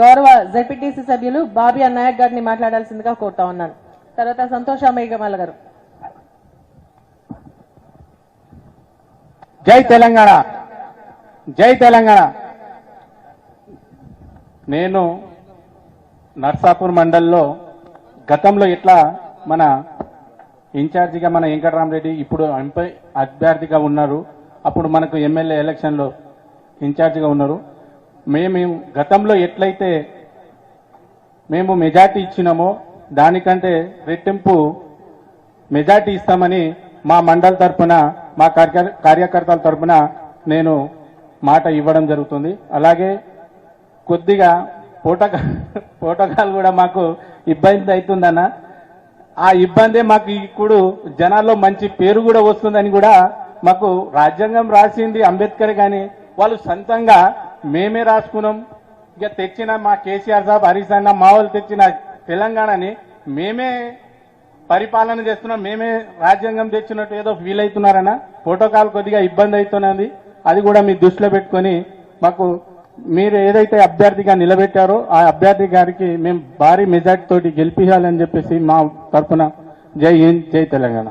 గౌరవ జెడ్పీటీసీ సభ్యులు బాబీ నాయక్ గారిని మాట్లాడాల్సిందిగా కోరుతా ఉన్నాను. తర్వాత సంతోష్ అమ్మయ్యమల్ల గారు. జై తెలంగాణ. జై తెలంగాణ. నేను నర్సాపూర్ మండల్లో గతంలో ఇట్లా మన ఇన్ఛార్జిగా మన వెంకటరామరెడ్డి ఇప్పుడు అభ్యర్థిగా ఉన్నారు. అప్పుడు మనకు ఎమ్మెల్యే ఎలక్షన్లో ఇన్ఛార్జిగా ఉన్నారు. మేము గతంలో ఎట్లయితే మేము మెజార్టీ ఇచ్చినామో దానికంటే రెట్టింపు మెజార్టీ ఇస్తామని మా మండల తరఫున మా కార్య- కార్యకర్తల తరపున నేను మాట ఇవ్వడం జరుగుతుంది. అలాగే కొద్దిగా పోటక పోటకాలు కూడా మాకు ఇబ్బంది అవుతుందన్న. ఆ ఇబ్బందే మాకు ఇప్పుడు జనాల్లో మంచి పేరు కూడా వస్తుందని కూడా మాకు రాజ్యాంగం రాసింది అంబేద్కర్ కానీ వాళ్ళు సొంతంగా మేమే రాసుకున్నాం. ఇక తెచ్చిన మా కేసీఆర్ సాబ్ హరీష్ అన్న మా వాళ్ళు తెచ్చిన తెలంగాణని మేమే పరిపాలన చేస్తున్నాం. మేమే రాజ్యాంగం తెచ్చినట్టు ఏదో ఫీల్ అవుతున్నారన్న. ప్రోటోకాల్ కొద్దిగా ఇబ్బంది అవుతున్నది. అది కూడా మీ దృష్టిలో పెట్టుకొని మాకు మీరు ఏదైతే అభ్యర్థిగా నిలబెట్టారో ఆ అభ్యర్థి గారికి మేము భారీ మెజార్టీ తోటి గెలిపించాలని చెప్పేసి మా తరఫున జై హింద్ జై తెలంగాణ.